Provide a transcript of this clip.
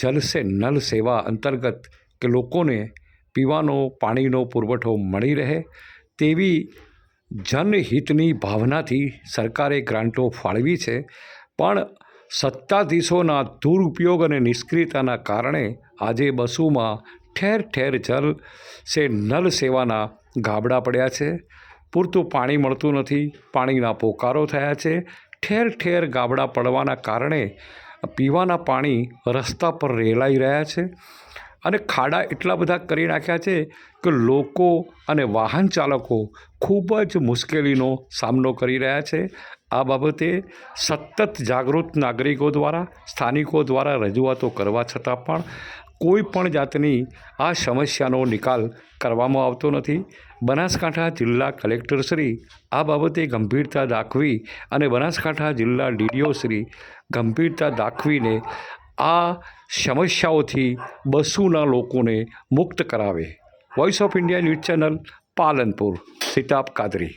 જલ સે નલ સેવા અંતર્ગત કે લોકોને પીવાનો, પાણીનો પુરવઠો મળી રહે, તેવી જનહિતની ભાવનાથી સરકારે ગ્રાન્ટો ફાળવી છે. પણ સત્તાધીશોના દુરુપયોગ અને નિષ્ક્રિયતાના કારણે આજે બસોમાં ઠેર ઠેર જલ સે નલ સેવાના ગાબડા પડ્યા છે. પૂરતું પાણી મળતું નથી, પાણીના પોકારો થયા છે. ઠેર ઠેર ગાબડા પડવાના કારણે પીવાના પાણી રસ્તા પર રેલાઈ રહ્યા છે અને ખાડા એટલા બધા કરી નાખ્યા છે કે લોકો અને વાહન ચાલકો ખૂબ જ મુશ્કેલીનો સામનો કરી રહ્યા છે. આ બાબતે સતત જાગૃત નાગરિકો દ્વારા, સ્થાનિકો દ્વારા રજૂઆતો કરવા છતાં પણ કોઈ પણ જાતની આ સમસ્યાનો નિકાલ કરવામાં આવતો નથી. બનાસકાંઠા જિલ્લા કલેક્ટરશ્રી આ બાબતે ગંભીરતા દાખવી અને બનાસકાંઠા જિલ્લા ડીડીઓશ્રી ગંભીરતા દાખવીને આ સમસ્યાઓથી બસોના લોકોને મુક્ત કરાવે. Voice of India news channel Palanpur Sitab Kadri.